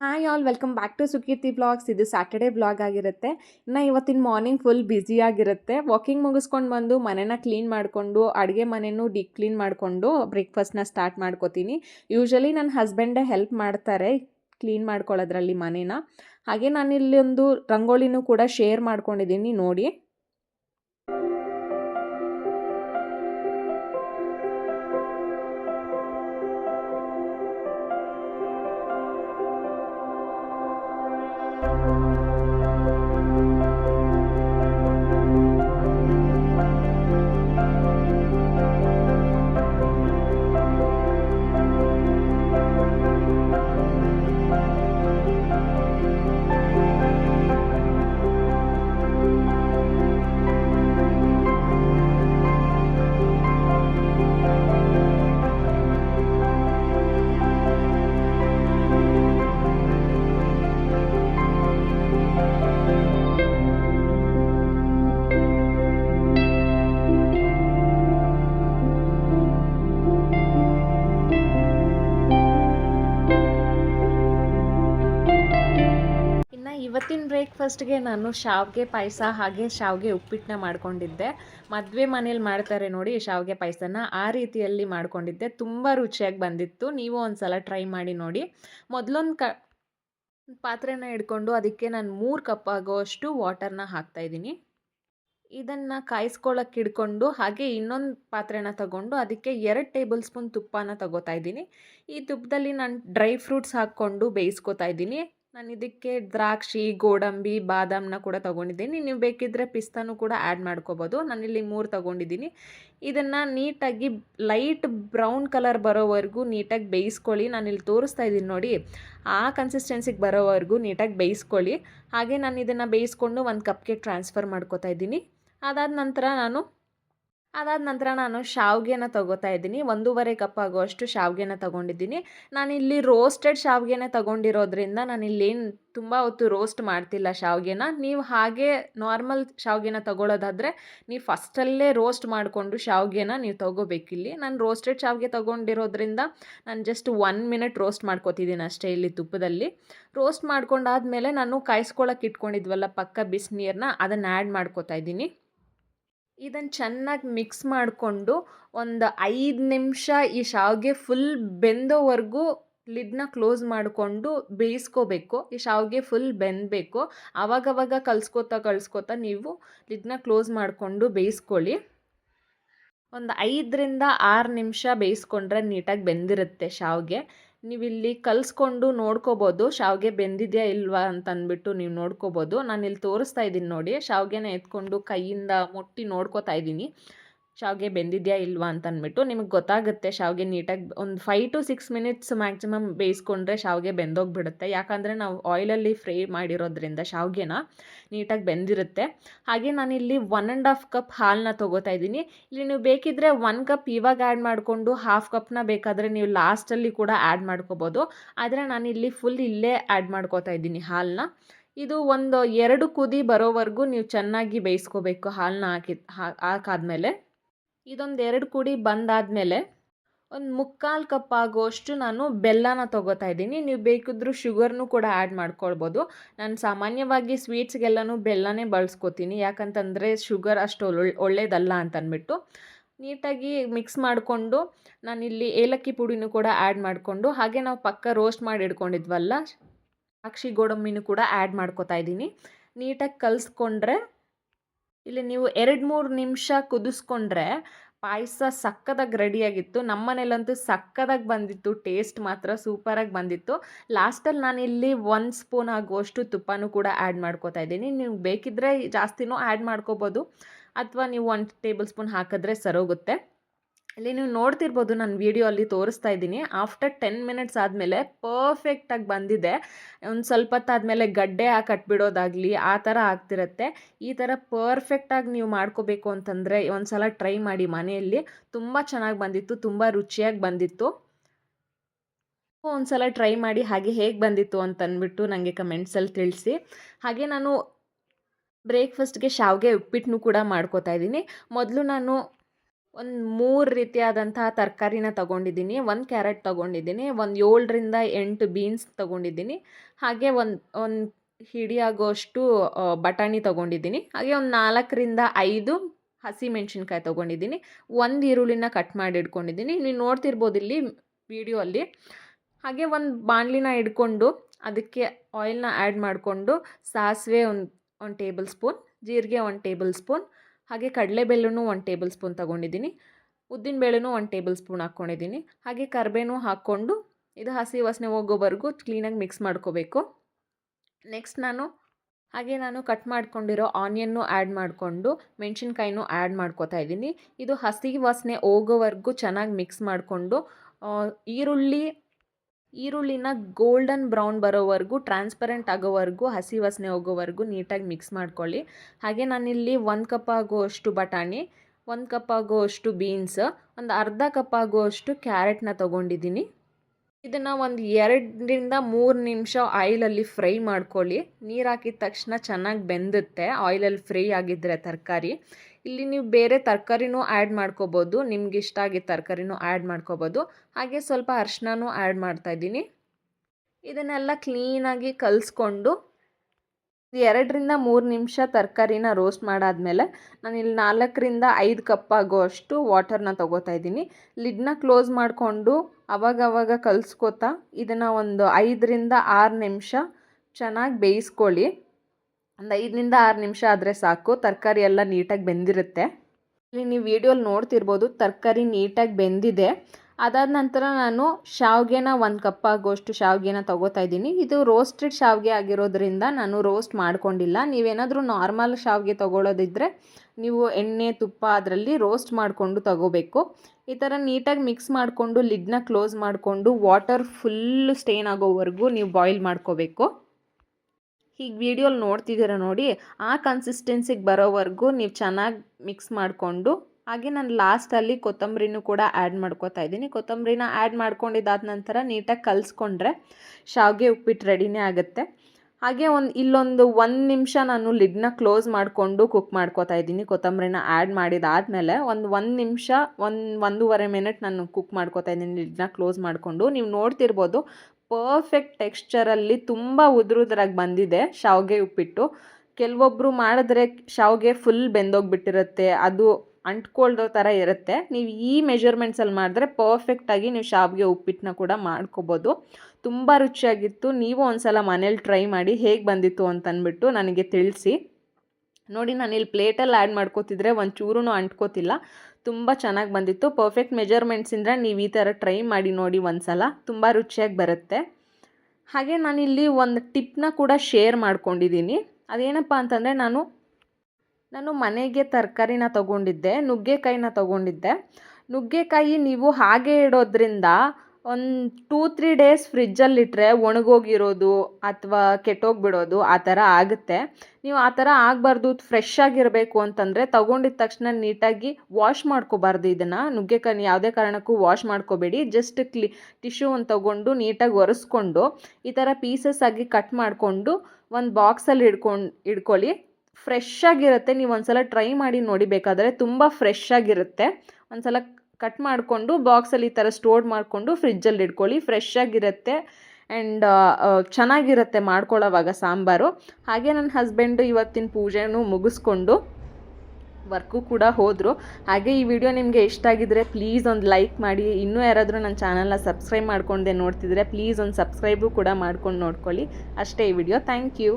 Hi all, welcome back to Sukeerthi blogs ಇದು Saturday blog ಆಗಿರುತ್ತೆ. ಇನ್ನು ಇವತ್ತಿನ ಮಾರ್ನಿಂಗ್ ಫುಲ್ ಬ್ಯುಸಿಯಾಗಿರುತ್ತೆ ವಾಕಿಂಗ್ ಮುಗಿಸ್ಕೊಂಡು ಬಂದು ಮನೆನ ಕ್ಲೀನ್ ಮಾಡಿಕೊಂಡು, ಅಡುಗೆ ಮನೆಯೂ ಡಿ ಕ್ಲೀನ್ ಮಾಡಿಕೊಂಡು ಬ್ರೇಕ್ಫಾಸ್ಟ್ನ ಸ್ಟಾರ್ಟ್ ಮಾಡ್ಕೋತೀನಿ. ಯೂಶ್ವಲಿ ನನ್ನ ಹಸ್ಬೆಂಡೇ ಹೆಲ್ಪ್ ಮಾಡ್ತಾರೆ ಕ್ಲೀನ್ ಮಾಡ್ಕೊಳ್ಳೋದ್ರಲ್ಲಿ ಮನೇನ. ಹಾಗೆ ನಾನು ಇಲ್ಲಿ ಒಂದು ರಂಗೋಲಿನೂ ಕೂಡ ಶೇರ್ ಮಾಡ್ಕೊಂಡಿದ್ದೀನಿ ನೋಡಿ. ಬ್ರೇಕ್ಫಾಸ್ಟ್ಗೆ ನಾನು ಶಾವಿಗೆ ಪಾಯಸ ಹಾಗೆ ಶಾವಿಗೆ ಉಪ್ಪಿಟ್ಟನ್ನ ಮಾಡ್ಕೊಂಡಿದ್ದೆ. ಮದುವೆ ಮನೇಲಿ ಮಾಡ್ತಾರೆ ನೋಡಿ ಶಾವಿಗೆ ಪಾಯಸನ, ಆ ರೀತಿಯಲ್ಲಿ ಮಾಡ್ಕೊಂಡಿದ್ದೆ. ತುಂಬ ರುಚಿಯಾಗಿ ಬಂದಿತ್ತು. ನೀವು ಒಂದು ಸಲ ಟ್ರೈ ಮಾಡಿ ನೋಡಿ. ಮೊದಲೊಂದು ಕ, ಪಾತ್ರೆನ ಹಿಡ್ಕೊಂಡು ಅದಕ್ಕೆ ನಾನು ಮೂರು ಕಪ್ ಆಗೋಷ್ಟು ವಾಟರ್ನ ಹಾಕ್ತಾಯಿದ್ದೀನಿ ಇದನ್ನು ಕಾಯಿಸ್ಕೊಳ್ಳೋಕೆ ಇಡ್ಕೊಂಡು ಹಾಗೆ ಇನ್ನೊಂದು ಪಾತ್ರೆನ ತಗೊಂಡು ಅದಕ್ಕೆ ಎರಡು ಟೇಬಲ್ ಸ್ಪೂನ್ ತುಪ್ಪನ ತಗೋತಾ ಇದ್ದೀನಿ. ಈ ತುಪ್ಪದಲ್ಲಿ ನಾನು ಡ್ರೈ ಫ್ರೂಟ್ಸ್ ಹಾಕ್ಕೊಂಡು ಬೇಯಿಸ್ಕೊತಾ ಇದ್ದೀನಿ. ನಾನು ಇದಕ್ಕೆ ದ್ರಾಕ್ಷಿ, ಗೋಡಂಬಿ ಬಾದಾಮನ್ನ ಕೂಡ ತೊಗೊಂಡಿದ್ದೀನಿ. ನೀವು ಬೇಕಿದ್ದರೆ ಪಿಸ್ತಾನು ಕೂಡ ಆ್ಯಡ್ ಮಾಡ್ಕೋಬೋದು. ನಾನಿಲ್ಲಿ ಮೂರು ತೊಗೊಂಡಿದ್ದೀನಿ. ಇದನ್ನು ನೀಟಾಗಿ ಲೈಟ್ ಬ್ರೌನ್ ಕಲರ್ ಬರೋವರೆಗೂ ನೀಟಾಗಿ ಬೇಯಿಸ್ಕೊಳ್ಳಿ. ನಾನಿಲ್ಲಿ ತೋರಿಸ್ತಾ ಇದ್ದೀನಿ ನೋಡಿ. ಆ ಕನ್ಸಿಸ್ಟೆನ್ಸಿಗೆ ಬರೋವರೆಗೂ ನೀಟಾಗಿ ಬೇಯಿಸ್ಕೊಳ್ಳಿ. ಹಾಗೆ ನಾನು ಇದನ್ನು ಬೇಯಿಸ್ಕೊಂಡು ಒಂದು ಕಪ್ಗೆ ಟ್ರಾನ್ಸ್ಫರ್ ಮಾಡ್ಕೋತಾ ಇದ್ದೀನಿ. ಅದಾದ ನಂತರ ನಾನು ಅದಾದ ನಂತರ ನಾನು ಶಾವಿಗೆನ ತಗೋತಾ ಇದ್ದೀನಿ. ಒಂದೂವರೆ ಕಪ್ ಆಗುವಷ್ಟು ಶಾವಿಗೆನ ತಗೊಂಡಿದ್ದೀನಿ. ನಾನಿಲ್ಲಿ ರೋಸ್ಟೆಡ್ ಶಾವಿಗೆನ ತೊಗೊಂಡಿರೋದ್ರಿಂದ ನಾನಿಲ್ಲೇನು ತುಂಬ ಹೊತ್ತು ರೋಸ್ಟ್ ಮಾಡ್ತಿಲ್ಲ ಶಾವಿಗೆನ. ನೀವು ಹಾಗೆ ನಾರ್ಮಲ್ ಶಾವಿಗೆನ ತಗೊಳ್ಳೋದಾದರೆ ನೀವು ಫಸ್ಟಲ್ಲೇ ರೋಸ್ಟ್ ಮಾಡಿಕೊಂಡು ಶಾವಿಗೆನ ನೀವು ತೊಗೋಬೇಕಿಲ್ಲಿ ನಾನು ರೋಸ್ಟೆಡ್ ಶಾವಿಗೆ ತೊಗೊಂಡಿರೋದ್ರಿಂದ ನಾನು ಜಸ್ಟ್ ಒನ್ ಮಿನಿಟ್ ರೋಸ್ಟ್ ಮಾಡ್ಕೊತಿದ್ದೀನಿ ಅಷ್ಟೇ ಇಲ್ಲಿ ತುಪ್ಪದಲ್ಲಿ. ರೋಸ್ಟ್ ಮಾಡ್ಕೊಂಡಾದ್ಮೇಲೆ ನಾನು ಕಾಯಿಸ್ಕೊಳಕ್ಕೆ ಇಟ್ಕೊಂಡಿದ್ವಲ್ಲ ಪಕ್ಕ ಬಿಸಿನೀರನ್ನ ಅದನ್ನು ಆ್ಯಡ್ ಮಾಡ್ಕೋತಾ ಇದ್ದೀನಿ. ಇದನ್ನು ಚೆನ್ನಾಗಿ ಮಿಕ್ಸ್ ಮಾಡಿಕೊಂಡು ಒಂದು ಐದು ನಿಮಿಷ ಈ ಶಾವಿಗೆ ಫುಲ್ ಬೆಂದೋವರೆಗೂ ಲಿಡ್ನ ಕ್ಲೋಸ್ ಮಾಡಿಕೊಂಡು ಬೇಯಿಸ್ಕೋಬೇಕು. ಈ ಶಾವಿಗೆ ಫುಲ್ ಬೆಂದಬೇಕು. ಆವಾಗವಾಗ ಕಲ್ಸ್ಕೋತಾ ಕಲಿಸ್ಕೋತಾ ನೀವು ಲಿಡ್ನ ಕ್ಲೋಸ್ ಮಾಡಿಕೊಂಡು ಬೇಯಿಸ್ಕೊಳ್ಳಿ. ಒಂದು ಐದರಿಂದ ಆರು ನಿಮಿಷ ಬೇಯಿಸ್ಕೊಂಡ್ರೆ ನೀಟಾಗಿ ಬೆಂದಿರುತ್ತೆ ಶಾವಿಗೆ. ನೀವಿಲ್ಲಿ ಕಲಿಸ್ಕೊಂಡು ನೋಡ್ಕೋಬೋದು, ಶಾವಿಗೆ ಬೆಂದಿದೆಯಾ ಇಲ್ವಾ ಅಂತ ಅಂದ್ಬಿಟ್ಟು ನೀವು ನೋಡ್ಕೋಬೋದು. ನಾನು ಇಲ್ಲಿ ತೋರಿಸ್ತಾ ಇದ್ದೀನಿ ನೋಡಿ, ಶಾವಿಗೆನ ಎತ್ಕೊಂಡು ಕೈಯಿಂದ ಮುಟ್ಟಿ ನೋಡ್ಕೋತಾ ಇದ್ದೀನಿ. ಶಾವಿಗೆ ಬೆಂದಿದೆಯಾ ಇಲ್ವಾ ಅಂತ ಅಂದ್ಬಿಟ್ಟು ನಿಮಗೆ ಗೊತ್ತಾಗುತ್ತೆ ಶಾವಿಗೆ ನೀಟಾಗಿ ಒಂದು five to six minutes maximum ಬೇಯಿಸ್ಕೊಂಡ್ರೆ ಶಾವಿಗೆ ಬೆಂದೋಗ್ಬಿಡುತ್ತೆ. ಯಾಕಂದರೆ ನಾವು ಆಯಿಲಲ್ಲಿ ಫ್ರೈ ಮಾಡಿರೋದ್ರಿಂದ ಶಾವಿಗೆನ ನೀಟಾಗಿ ಬೆಂದಿರುತ್ತೆ. ಹಾಗೆ ನಾನಿಲ್ಲಿ ಒನ್ ಆ್ಯಂಡ್ ಹಾಫ್ ಕಪ್ ಹಾಲನ್ನ ತೊಗೋತಾ ಇದ್ದೀನಿ. ಇಲ್ಲಿ ನೀವು ಬೇಕಿದ್ದರೆ ಒನ್ ಕಪ್ ಇವಾಗ ಆ್ಯಡ್ ಮಾಡಿಕೊಂಡು ಹಾಫ್ ಕಪ್ನ ಬೇಕಾದರೆ ನೀವು ಲಾಸ್ಟಲ್ಲಿ ಕೂಡ ಆ್ಯಡ್ ಮಾಡ್ಕೋಬೋದು. ಆದರೆ ನಾನಿಲ್ಲಿ ಫುಲ್ ಇಲ್ಲೇ ಆ್ಯಡ್ ಮಾಡ್ಕೋತಾ ಇದ್ದೀನಿ ಹಾಲನ್ನ ಇದು ಒಂದು ಎರಡು ಕುದಿ ಬರೋವರೆಗೂ ನೀವು ಚೆನ್ನಾಗಿ ಬೇಯಿಸ್ಕೋಬೇಕು ಹಾಲನ್ನ ಹಾಕಿ ಹಾಕಾದ್ಮೇಲೆ. ಇದೊಂದು ಎರಡು ಕುಡಿ ಬಂದಾದಮೇಲೆ ಒಂದು ಮುಕ್ಕಾಲು ಕಪ್ ಆಗುವಷ್ಟು ನಾನು ಬೆಲ್ಲನ ತೊಗೋತಾ ಇದ್ದೀನಿ ನೀವು ಬೇಕಿದ್ರೂ ಶುಗರ್ನೂ ಕೂಡ ಆ್ಯಡ್ ಮಾಡ್ಕೊಳ್ಬೋದು ನಾನು ಸಾಮಾನ್ಯವಾಗಿ ಸ್ವೀಟ್ಸ್ಗೆಲ್ಲನೂ ಬೆಲ್ಲನೇ ಬಳಸ್ಕೊತೀನಿ ಯಾಕಂತಂದರೆ ಶುಗರ್ ಅಷ್ಟು ಒಳ್ಳೆಯದಲ್ಲ ಅಂತಂದ್ಬಿಟ್ಟು ನೀಟಾಗಿ ಮಿಕ್ಸ್ ಮಾಡಿಕೊಂಡು ನಾನಿಲ್ಲಿ ಏಲಕ್ಕಿ ಪುಡಿನೂ ಕೂಡ ಆ್ಯಡ್ ಮಾಡಿಕೊಂಡು ಹಾಗೆ ನಾವು ಪಕ್ಕ ರೋಸ್ಟ್ ಮಾಡಿ ಇಟ್ಕೊಂಡಿದ್ವಲ್ಲ ದ್ರಾಕ್ಷಿ ಗೋಡಂಬಿನೂ ಕೂಡ ಆ್ಯಡ್ ಮಾಡ್ಕೊತಾ ಇದ್ದೀನಿ ನೀಟಾಗಿ ಕಲಿಸ್ಕೊಂಡ್ರೆ ಇಲ್ಲಿ ನೀವು ಎರಡು ಮೂರು ನಿಮಿಷ ಕುದಿಸ್ಕೊಂಡ್ರೆ ಪಾಯಸ ಸಕ್ಕದಾಗಿ ರೆಡಿಯಾಗಿತ್ತು ನಮ್ಮ ಮನೇಲಂತೂ ಸಕ್ಕದಾಗಿ ಬಂದಿತ್ತು. ಟೇಸ್ಟ್ ಮಾತ್ರ ಸೂಪರಾಗಿ ಬಂದಿತ್ತು. ಲಾಸ್ಟಲ್ಲಿ ನಾನಿಲ್ಲಿ ಒಂದು ಸ್ಪೂನ್ ಆಗುವಷ್ಟು ತುಪ್ಪನೂ ಕೂಡ ಆ್ಯಡ್ ಮಾಡ್ಕೋತಾ ಇದ್ದೀನಿ. ನೀವು ಬೇಕಿದ್ದರೆ ಜಾಸ್ತಿನೂ ಆ್ಯಡ್ ಮಾಡ್ಕೋಬೋದು. ಅಥವಾ ನೀವು ಒಂದು ಟೇಬಲ್ ಸ್ಪೂನ್ ಹಾಕಿದ್ರೆ ಸರೋಗುತ್ತೆ. ಇಲ್ಲಿ ನೀವು ನೋಡ್ತಿರ್ಬೋದು ನಾನು ವೀಡಿಯೋ ಅಲ್ಲಿ ತೋರಿಸ್ತಾ ಇದ್ದೀನಿ. ಆಫ್ಟರ್ ಟೆನ್ ಮಿನಿಟ್ಸ್ ಆದಮೇಲೆ ಪರ್ಫೆಕ್ಟಾಗಿ ಬಂದಿದೆ. ಒಂದು ಸ್ವಲ್ಪ ಹೊತ್ತಾದಮೇಲೆ ಗಡ್ಡೆ ಹಾಕಿ ಕಟ್ಬಿಡೋದಾಗಲಿ, ಆ ಥರ ಆಗ್ತಿರತ್ತೆ. ಈ ಥರ ಪರ್ಫೆಕ್ಟಾಗಿ ನೀವು ಮಾಡ್ಕೋಬೇಕು ಅಂತಂದರೆ ಒಂದು ಸಲ ಟ್ರೈ ಮಾಡಿ ಮನೆಯಲ್ಲಿ. ತುಂಬ ಚೆನ್ನಾಗಿ ಬಂದಿತ್ತು, ತುಂಬ ರುಚಿಯಾಗಿ ಬಂದಿತ್ತು. ಒಂದು ಸಲ ಟ್ರೈ ಮಾಡಿ ಹಾಗೆ ಹೇಗೆ ಬಂದಿತ್ತು ಅಂತಂದ್ಬಿಟ್ಟು ನನಗೆ ಕಮೆಂಟ್ಸಲ್ಲಿ ತಿಳಿಸಿ. ಹಾಗೆ ನಾನು ಬ್ರೇಕ್ಫಾಸ್ಟ್ಗೆ ಶಾವಿಗೆ ಉಪ್ಪಿಟ್ಟನ್ನು ಕೂಡ ಮಾಡ್ಕೋತಾ ಇದ್ದೀನಿ. ಮೊದಲು ನಾನು ಒಂದು ಮೂರು ರೀತಿಯಾದಂತಹ ತರಕಾರಿನ ತಗೊಂಡಿದ್ದೀನಿ, ಒಂದು ಕ್ಯಾರೆಟ್ ತೊಗೊಂಡಿದ್ದೀನಿ, ಒಂದು ಏಳರಿಂದ ಎಂಟು ಬೀನ್ಸ್ ತಗೊಂಡಿದ್ದೀನಿ, ಹಾಗೆ ಒಂದು ಒಂದು ಹಿಡಿಯಾಗೋಷ್ಟು ಬಟಾಣಿ ತಗೊಂಡಿದ್ದೀನಿ, ಹಾಗೆ ಒಂದು ನಾಲ್ಕರಿಂದ ಐದು ಹಸಿಮೆಣ್ಸಿನ್ಕಾಯಿ ತೊಗೊಂಡಿದ್ದೀನಿ, ಒಂದು ಈರುಳ್ಳಿನ ಕಟ್ ಮಾಡಿ ಇಟ್ಕೊಂಡಿದ್ದೀನಿ ನೀವು ನೋಡ್ತಿರ್ಬೋದು ಇಲ್ಲಿ ವಿಡಿಯೋ ಅಲ್ಲಿ ಹಾಗೆ ಒಂದು ಬಾಣಲಿನ ಇಟ್ಕೊಂಡು ಅದಕ್ಕೆ ಆಯಿಲ್ನ ಆ್ಯಡ್ ಮಾಡಿಕೊಂಡು ಸಾಸಿವೆ ಒಂದು ಒಂದು ಟೇಬಲ್ ಸ್ಪೂನ್ ಜೀರಿಗೆ ಒಂದು ಟೇಬಲ್ ಸ್ಪೂನ್ ಹಾಗೆ ಕಡಲೆಬೇಳೆನೂ ಒಂದು ಟೇಬಲ್ ಸ್ಪೂನ್ ತೊಗೊಂಡಿದ್ದೀನಿ, ಉದ್ದಿನಬೇಳೆನೂ ಒಂದು ಟೇಬಲ್ ಸ್ಪೂನ್ ಹಾಕ್ಕೊಂಡಿದ್ದೀನಿ ಹಾಗೆ ಕರಿಬೇನು ಹಾಕ್ಕೊಂಡು ಇದು ಹಸಿ ವಾಸನೆ ಹೋಗೋವರೆಗೂ ಕ್ಲೀನಾಗಿ ಮಿಕ್ಸ್ ಮಾಡ್ಕೋಬೇಕು. ನೆಕ್ಸ್ಟ್ ನಾನು ಹಾಗೆ ನಾನು ಕಟ್ ಮಾಡ್ಕೊಂಡಿರೋ ಆನಿಯನ್ನು ಆ್ಯಡ್ ಮಾಡಿಕೊಂಡು ಮೆಣಸಿನ್ಕಾಯಿನೂ ಆ್ಯಡ್ ಮಾಡ್ಕೋತಾ ಇದ್ದೀನಿ. ಇದು ಹಸಿ ವಾಸನೆ ಹೋಗೋವರೆಗೂ ಚೆನ್ನಾಗಿ ಮಿಕ್ಸ್ ಮಾಡಿಕೊಂಡು ಈರುಳ್ಳಿ ಈರುಳ್ಳಿನ ಗೋಲ್ಡನ್ ಬ್ರೌನ್ ಬರೋವರೆಗೂ, ಟ್ರಾನ್ಸ್ಪರೆಂಟ್ ಆಗೋವರೆಗೂ, ಹಸಿ ವಾಸನೆ ಹೋಗೋವರೆಗೂ ನೀಟಾಗಿ ಮಿಕ್ಸ್ ಮಾಡ್ಕೊಳ್ಳಿ. ಹಾಗೆ ನಾನಿಲ್ಲಿ ಒಂದು ಕಪ್ ಆಗೋವಷ್ಟು ಬಟಾಣಿ, ಒಂದು ಕಪ್ ಆಗೋವಷ್ಟು ಬೀನ್ಸ್ ಒಂದು ಅರ್ಧ ಕಪ್ ಆಗೋವಷ್ಟು ಕ್ಯಾರೆಟ್ನ ತೊಗೊಂಡಿದ್ದೀನಿ. ಇದನ್ನು ಒಂದು ಎರಡರಿಂದ ಮೂರು ನಿಮಿಷ ಆಯಿಲಲ್ಲಿ ಫ್ರೈ ಮಾಡ್ಕೊಳ್ಳಿ. ನೀರು ಹಾಕಿದ ತಕ್ಷಣ ಚೆನ್ನಾಗಿ ಬೆಂದುತ್ತೆ ಆಯಿಲಲ್ಲಿ ಫ್ರೈ ಆಗಿದ್ದರೆ ತರಕಾರಿ. ಇಲ್ಲಿ ನೀವು ಬೇರೆ ತರಕಾರಿನೂ ಆ್ಯಡ್ ಮಾಡ್ಕೋಬೋದು, ನಿಮ್ಗೆ ಇಷ್ಟ ಆಗಿದ್ದ ತರಕಾರಿನೂ ಆ್ಯಡ್ ಮಾಡ್ಕೋಬೋದು. ಹಾಗೆ ಸ್ವಲ್ಪ ಅರ್ಶಿನೂ ಆ್ಯಡ್ ಮಾಡ್ತಾಯಿದ್ದೀನಿ ಇದನ್ನೆಲ್ಲ ಕ್ಲೀನಾಗಿ ಕಲಿಸ್ಕೊಂಡು ಎರಡರಿಂದ ಮೂರು ನಿಮಿಷ ತರಕಾರಿನ ರೋಸ್ಟ್ ಮಾಡಾದಮೇಲೆ ಇಲ್ಲಿ ನಾಲ್ಕರಿಂದ ಐದು ಕಪ್ ಆಗೋಷ್ಟು ವಾಟರ್ನ ತೊಗೋತಾ ಇದ್ದೀನಿ. ಲಿಡ್ನ ಕ್ಲೋಸ್ ಮಾಡಿಕೊಂಡು ಅವಾಗವಾಗ ಕಲಿಸ್ಕೋತಾ ಇದನ್ನು ಒಂದು ಐದರಿಂದ ಆರು ನಿಮಿಷ ಚೆನ್ನಾಗಿ ಬೇಯಿಸ್ಕೊಳ್ಳಿ. ಒಂದು ಐದರಿಂದ ಆರು ನಿಮಿಷ ಆದರೆ ಸಾಕು. ತರಕಾರಿ ಎಲ್ಲ ನೀಟಾಗಿ ಬೆಂದಿರುತ್ತೆ. ಇಲ್ಲಿ ನೀವು ವೀಡಿಯೋಲಿ ನೋಡ್ತಿರ್ಬೋದು, ತರಕಾರಿ ನೀಟಾಗಿ ಬೆಂದಿದೆ. ಅದಾದ ನಂತರ ನಾನು ಶಾವಿಗೆನ ಒಂದು ಕಪ್ ಆಗೋಷ್ಟು ಶಾವಿಗೆನ ತೊಗೋತಾ ಇದ್ದೀನಿ. ಇದು ರೋಸ್ಟೆಡ್ ಶಾವಿಗೆ ಆಗಿರೋದ್ರಿಂದ ನಾನು ರೋಸ್ಟ್ ಮಾಡ್ಕೊಂಡಿಲ್ಲ. ನೀವೇನಾದರೂ ನಾರ್ಮಲ್ ಶಾವಿಗೆ ತೊಗೊಳೋದಿದ್ದರೆ ನೀವು ಎಣ್ಣೆ, ತುಪ್ಪ ಅದರಲ್ಲಿ ರೋಸ್ಟ್ ಮಾಡಿಕೊಂಡು ತಗೋಬೇಕು. ಈ ಥರ ನೀಟಾಗಿ ಮಿಕ್ಸ್ ಮಾಡಿಕೊಂಡು ಲಿಡ್ನ ಕ್ಲೋಸ್ ಮಾಡಿಕೊಂಡು ವಾಟರ್ ಫುಲ್ಲು ಸ್ಟೇನ್ ಆಗೋವರೆಗೂ ನೀವು ಬಾಯ್ಲ್ ಮಾಡ್ಕೋಬೇಕು. ಹೀಗೆ ವೀಡಿಯೋಲಿ ನೋಡ್ತಿದ್ದೀರ ನೋಡಿ, ಆ ಕನ್ಸಿಸ್ಟೆನ್ಸಿಗೆ ಬರೋವರೆಗೂ ನೀವು ಚೆನ್ನಾಗಿ ಮಿಕ್ಸ್ ಮಾಡಿಕೊಂಡು, ಹಾಗೆ ನಾನು ಲಾಸ್ಟಲ್ಲಿ ಕೊತ್ತಂಬರಿನೂ ಕೂಡ ಆ್ಯಡ್ ಮಾಡ್ಕೋತಾ ಇದ್ದೀನಿ. ಕೊತ್ತಂಬರಿನ ಆ್ಯಡ್ ಮಾಡ್ಕೊಂಡಿದ್ದಾದ ನಂತರ ನೀಟಾಗಿ ಕಲಿಸ್ಕೊಂಡ್ರೆ ಶಾವಿಗೆ ಉಪ್ಪಿಟ್ಟು ರೆಡಿನೇ ಆಗುತ್ತೆ. ಹಾಗೆ ಒಂದು, ಇಲ್ಲೊಂದು ಒಂದು ನಿಮಿಷ ನಾನು ಲಿಡ್ನ ಕ್ಲೋಸ್ ಮಾಡಿಕೊಂಡು ಕುಕ್ ಮಾಡ್ಕೋತಾ ಇದ್ದೀನಿ. ಕೊತ್ತಂಬರಿನ ಆ್ಯಡ್ ಮಾಡಿದಾದಮೇಲೆ ಒಂದು ಒಂದು ನಿಮಿಷ, ಒಂದು ಒಂದೂವರೆ ಮಿನಿಟ್ ನಾನು ಕುಕ್ ಮಾಡ್ಕೋತಾ ಇದ್ದೀನಿ ಲಿಡ್ನ ಕ್ಲೋಸ್ ಮಾಡಿಕೊಂಡು. ನೀವು ನೋಡ್ತಿರ್ಬೋದು ಪರ್ಫೆಕ್ಟ್ ಟೆಕ್ಸ್ಚರಲ್ಲಿ ತುಂಬ ಉದುರುದ್ರಾಗಿ ಬಂದಿದೆ ಶಾವಿಗೆ ಉಪ್ಪಿಟ್ಟು. ಕೆಲವೊಬ್ಬರು ಮಾಡಿದ್ರೆ ಶಾವಿಗೆ ಫುಲ್ ಬೆಂದೋಗ್ಬಿಟ್ಟಿರುತ್ತೆ, ಅದು ಅಂಟ್ಕೊಳ್ದೋ ಥರ ಇರುತ್ತೆ. ನೀವು ಈ ಮೆಜರ್ಮೆಂಟ್ಸಲ್ಲಿ ಮಾಡಿದ್ರೆ ಪರ್ಫೆಕ್ಟಾಗಿ ನೀವು ಶಾವಿಗೆ ಉಪ್ಪಿಟ್ಟನ್ನ ಕೂಡ ಮಾಡ್ಕೋಬೋದು. ತುಂಬ ರುಚಿಯಾಗಿತ್ತು. ನೀವು ಒಂದ್ಸಲ ಮನೇಲಿ ಟ್ರೈ ಮಾಡಿ ಹೇಗೆ ಬಂದಿತ್ತು ಅಂತನ್ಬಿಟ್ಟು ನನಗೆ ತಿಳಿಸಿ. ನೋಡಿ ನಾನು ಇಲ್ಲಿ ಪ್ಲೇಟಲ್ಲಿ ಆ್ಯಡ್ ಮಾಡ್ಕೋತಿದ್ರೆ ಒಂದು ಚೂರು ಅಂಟ್ಕೋತಿಲ್ಲ. ತುಂಬ ಚೆನ್ನಾಗಿ ಬಂದಿತ್ತು. ಪರ್ಫೆಕ್ಟ್ ಮೆಜರ್ಮೆಂಟ್ಸಿಂದ ನೀವು ಈ ಥರ ಟ್ರೈ ಮಾಡಿ ನೋಡಿ ಒಂದು ಸಲ ತುಂಬ ರುಚಿಯಾಗಿ ಬರುತ್ತೆ. ಹಾಗೆ ನಾನಿಲ್ಲಿ ಒಂದು ಟಿಪ್ನ ಕೂಡ ಶೇರ್ ಮಾಡ್ಕೊಂಡಿದ್ದೀನಿ ಅದೇನಪ್ಪ ಅಂತಂದರೆ ನಾನು ನಾನು ಮನೆಗೆ ತರಕಾರಿನ ತೊಗೊಂಡಿದ್ದೆ, ನುಗ್ಗೆಕಾಯಿನ ತೊಗೊಂಡಿದ್ದೆ. ನುಗ್ಗೆಕಾಯಿ ನೀವು ಹಾಗೆ ಇಡೋದ್ರಿಂದ ಒಂದು ಟೂ ತ್ರೀ ಡೇಸ್ ಫ್ರಿಜ್ಜಲ್ಲಿಟ್ಟರೆ ಒಣಗೋಗಿರೋದು ಅಥವಾ ಕೆಟ್ಟೋಗಿಬಿಡೋದು ಆ ಥರ ಆಗುತ್ತೆ. ನೀವು ಆ ಥರ ಆಗಬಾರ್ದು ಫ್ರೆಶ್ ಆಗಿರಬೇಕು ಅಂತಂದರೆ ತೊಗೊಂಡಿದ ತಕ್ಷಣ ನೀಟಾಗಿ ವಾಶ್ ಮಾಡ್ಕೋಬಾರ್ದು ಇದನ್ನು. ನುಗ್ಗೆಕಾಯಿ ಯಾವುದೇ ಕಾರಣಕ್ಕೂ ವಾಶ್ ಮಾಡ್ಕೋಬೇಡಿ. ಜಸ್ಟ್ ಕ್ಲಿ ಟಿಶ್ಯೂವನ್ನು ತಗೊಂಡು ನೀಟಾಗಿ ಒರೆಸ್ಕೊಂಡು ಈ ಥರ ಪೀಸಸ್ ಆಗಿ ಕಟ್ ಮಾಡಿಕೊಂಡು ಒಂದು ಬಾಕ್ಸಲ್ಲಿ ಹಿಡ್ಕೊಂಡು ಇಡ್ಕೊಳ್ಳಿ ಫ್ರೆಶ್ ಆಗಿರುತ್ತೆ. ನೀವು ಒಂದ್ಸಲ ಟ್ರೈ ಮಾಡಿ ನೋಡಿ ಬೇಕಾದರೆ ತುಂಬ ಫ್ರೆಶ್ ಆಗಿರುತ್ತೆ. ಒಂದ್ಸಲ ಕಟ್ ಮಾಡಿಕೊಂಡು ಬಾಕ್ಸಲ್ಲಿ ಈ ಥರ ಸ್ಟೋರ್ ಮಾಡಿಕೊಂಡು ಫ್ರಿಜ್ಜಲ್ಲಿ ಇಟ್ಕೊಳ್ಳಿ. ಫ್ರೆಶ್ ಆಗಿರುತ್ತೆ ಆ್ಯಂಡ್ ಚೆನ್ನಾಗಿರುತ್ತೆ ಮಾಡ್ಕೊಳ್ಳೋವಾಗ ಸಾಂಬಾರು. ಹಾಗೆ ನನ್ನ ಹಸ್ಬೆಂಡು ಇವತ್ತಿನ ಪೂಜೆನೂ ಮುಗಿಸ್ಕೊಂಡು ವರ್ಕು ಕೂಡ ಹೋದರು. ಹಾಗೆ ಈ ವಿಡಿಯೋ ನಿಮಗೆ ಇಷ್ಟ ಆಗಿದ್ರೆ ಪ್ಲೀಸ್ ಒಂದು ಲೈಕ್ ಮಾಡಿ. ಇನ್ನೂ ಯಾರಾದರೂ ನನ್ನ ಚಾನಲ್ನ ಸಬ್ಸ್ಕ್ರೈಬ್ ಮಾಡ್ಕೊಂಡೆ ನೋಡ್ತಿದ್ರೆ ಪ್ಲೀಸ್ ಒಂದು ಸಬ್ಸ್ಕ್ರೈಬು ಕೂಡ ಮಾಡ್ಕೊಂಡು ನೋಡ್ಕೊಳ್ಳಿ. ಅಷ್ಟೇ ಈ ವಿಡಿಯೋ ಥ್ಯಾಂಕ್ ಯು